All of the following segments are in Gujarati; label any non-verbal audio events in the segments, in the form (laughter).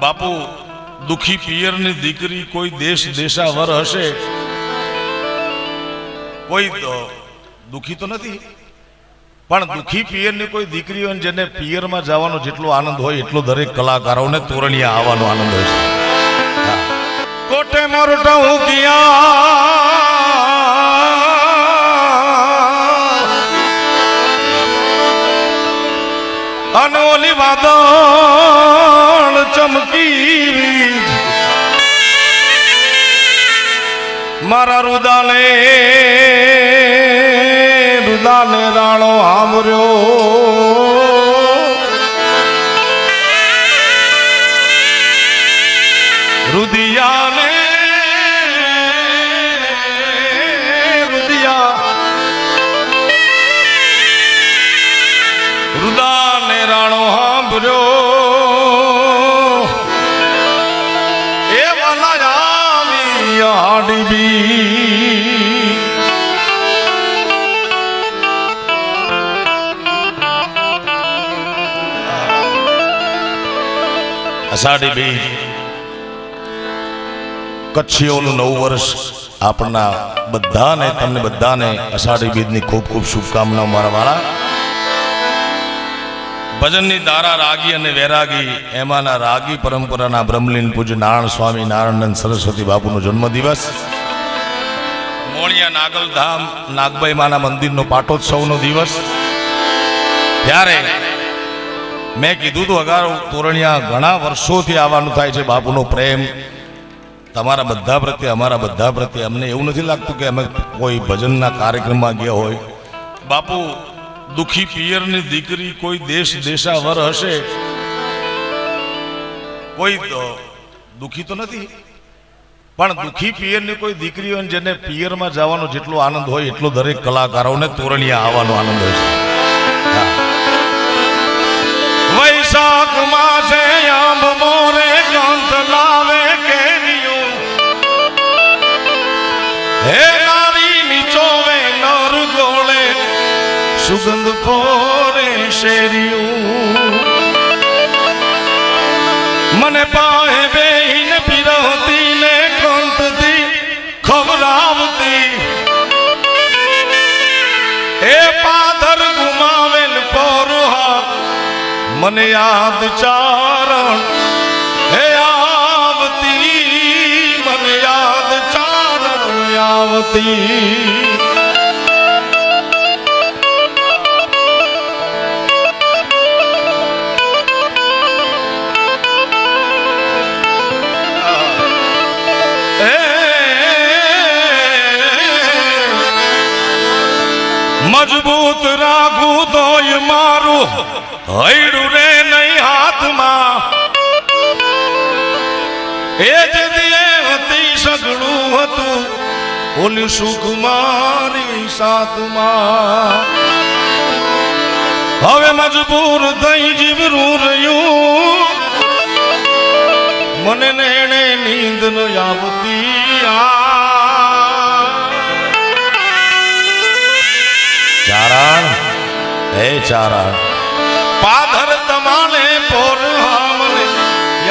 બાપુ, દુખી પિયરની દીકરી કોઈ દેશ દેશાવર હશે? કોઈ દુખી તો નથી. પણ દુખી પિયરની કોઈ દીકરી હોય જેને પિયરમાં જવાનો જેટલો આનંદ હોય, એટલો દરેક કલાકારોને તોરણિયા આવવાનો આનંદ હોય છે. કોટે મોરટો ગયા અનોલી વાદળ ચમકી મારા રુદાને રુદાને રાણો હામર્યો રુદિયાને આડબી અષાઢી બીજ કચ્છીઓનું નવું વર્ષ આપણા બધાને, તમને બધાને અષાઢી બીજની ખૂબ ખૂબ શુભકામનાઓ મારા વાળા. ભજનની દારા રાગી અને વૈરાગી, એમાંના રાગી પરંપરાના બ્રહ્મલીન પૂજ્ય નારાયણ સ્વામી નારાયણ સરસ્વતી બાપુનો જન્મદિવસ. મોણિયા નાગલધામ, નાગભાઈ માના મંદિરનો પાટોત્સવનો દિવસ. ત્યારે મેં કીધું હતું અગાઉ તોરણિયા ઘણા વર્ષોથી આવવાનું થાય છે બાપુનો પ્રેમ. તમારા બધા પ્રત્યે, અમારા બધા પ્રત્યે અમને એવું નથી લાગતું કે અમે કોઈ ભજનના કાર્યક્રમમાં ગયા હોય. બાપુ, દુખી પિયરની દીકરી કોઈ દેશ દેશાવર હશે? કોઈ દુખી તો નથી. પણ દુખી પિયરની કોઈ દીકરી હોય જેને પિયરમાં જવાનો જેટલો આનંદ હોય, એટલો દરેક કલાકારોને તોરણિયા આવવાનો આનંદ હોય છે. સુગંધ ફોરે શેરિયું મને પાહે બેહીને મને યાદ ચારણ. હે આવતી મને યાદ ચારણ આવતી. મજબૂત રાખું તોય મારું હૈડું એ જ દિયે હતી સગડું હતું. ઓલું સુકુમારી મારી સાથમાં હવે મજબૂર થઈ જીવરું રહ્યું. મને નેણે નીંદ ન આવતી આ. ચારણ, હે ચારણ.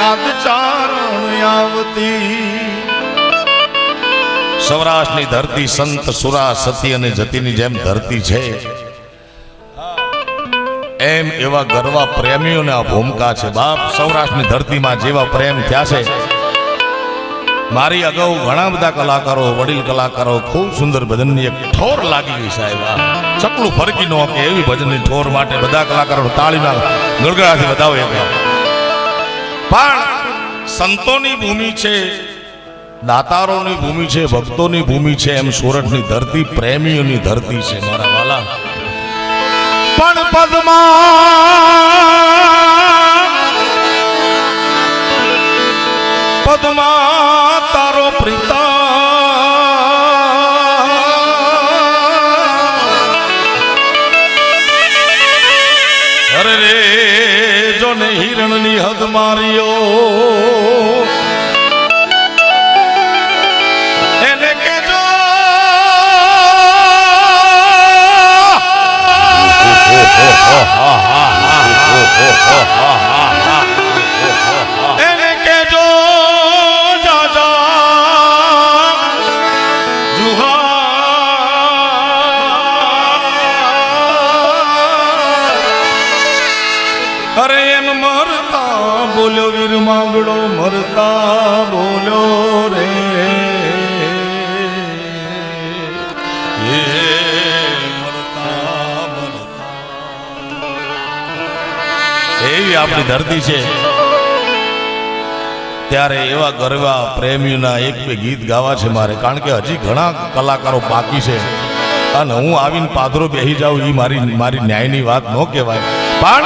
યાદ ચારણ આવતી. સૌરાષ્ટ્રની ધરતી સંત સુરા, સતી અને જતીની જેમ ધરતી છે. એમ એવા ગરવા પ્રેમીઓને આ ભૂમિકા છે. બાપ, સૌરાષ્ટ્રની ધરતીમાં જેવા પ્રેમ થયા છે. મારી અગાઉ ઘણા બધા કલાકારો, વડીલ કલાકારો, ખૂબ સુંદર ભજનની એક ઠોર લાગી ગઈ સાહેબ. ચકલું ફરકી ન કે એવી ભજનની ઠોર માટે બધા કલાકારો તાળીના ગળગળાથી વધાવે પણ સંતોની ભૂમિ છે દાતારોની ભૂમિ છે ભક્તોની ભૂમિ છે એમ સુરતની ધરતી પ્રેમીઓની ધરતી છે મારા વાલા. પણ પદ્મા પદ્મા તારો પ્રિતા. અરે રે જો ને હિરણની હદ માર્યો એને કેજો એને (laughs) એવી આપણી ધરતી છે. ત્યારે એવા ગરવા પ્રેમીઓના એક બે ગીત ગાવા છે મારે. કારણ કે હજી ઘણા કલાકારો બાકી છે. અને હું આવીને પાદરો બેહી જાઉં એ મારી મારી ન્યાયની વાત ન કહેવાય. પણ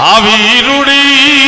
આવી રૂડી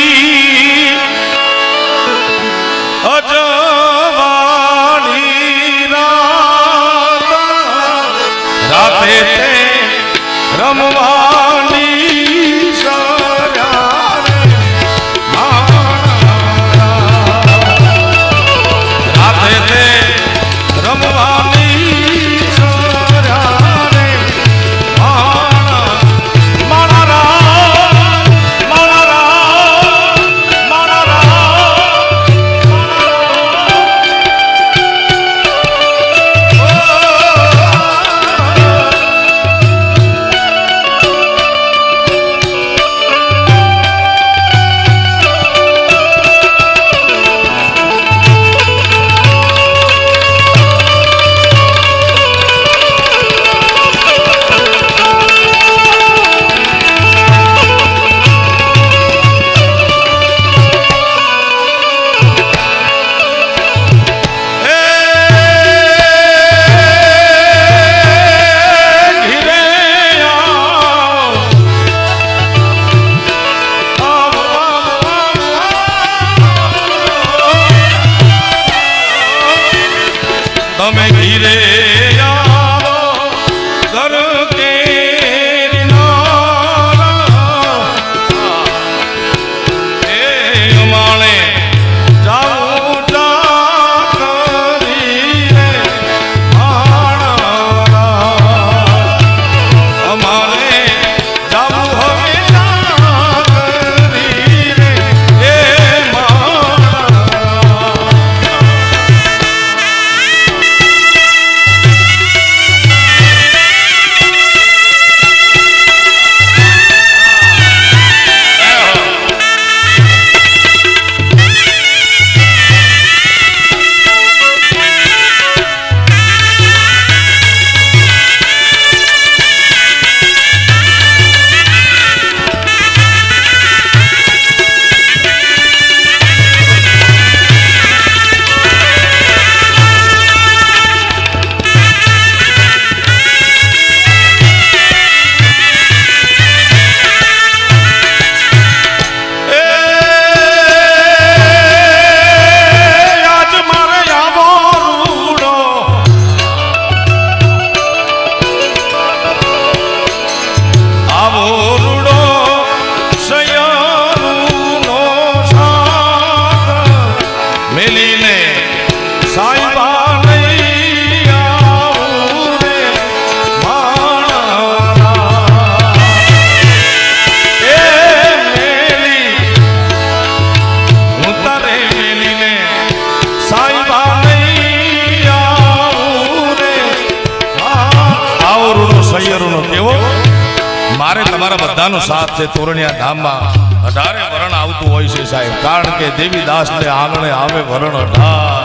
બધાનો સાથ છે તોરણિયા ધામમાં અઢારે વરણ આવતું હોય છે સાહેબ. કારણ કે દેવીદાસ ને આંગણે આવે વરણ અઢાર.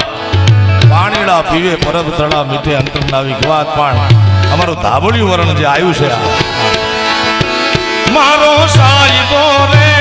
પાણીડા પીવે, પરબ તળા મીઠે અંતર નાવી વાત પણ. અમારું ધાબળિયું વરણ જે આવ્યું છે મારો સાહેબો રે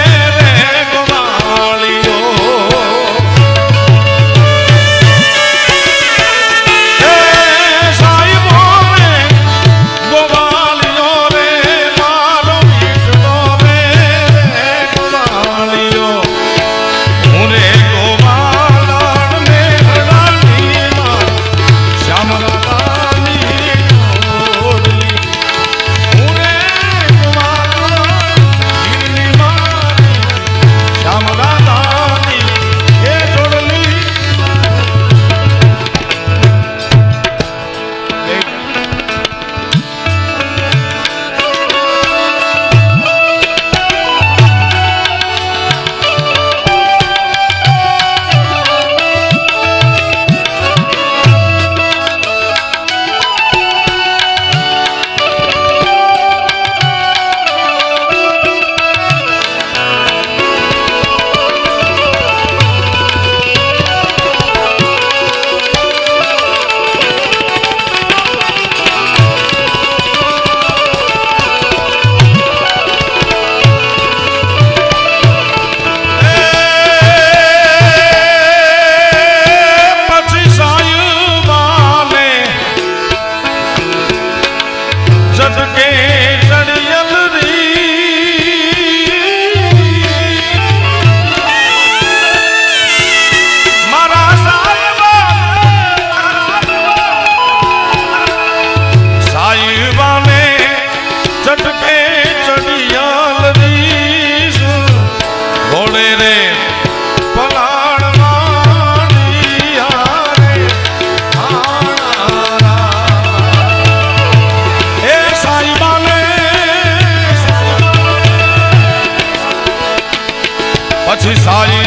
Salles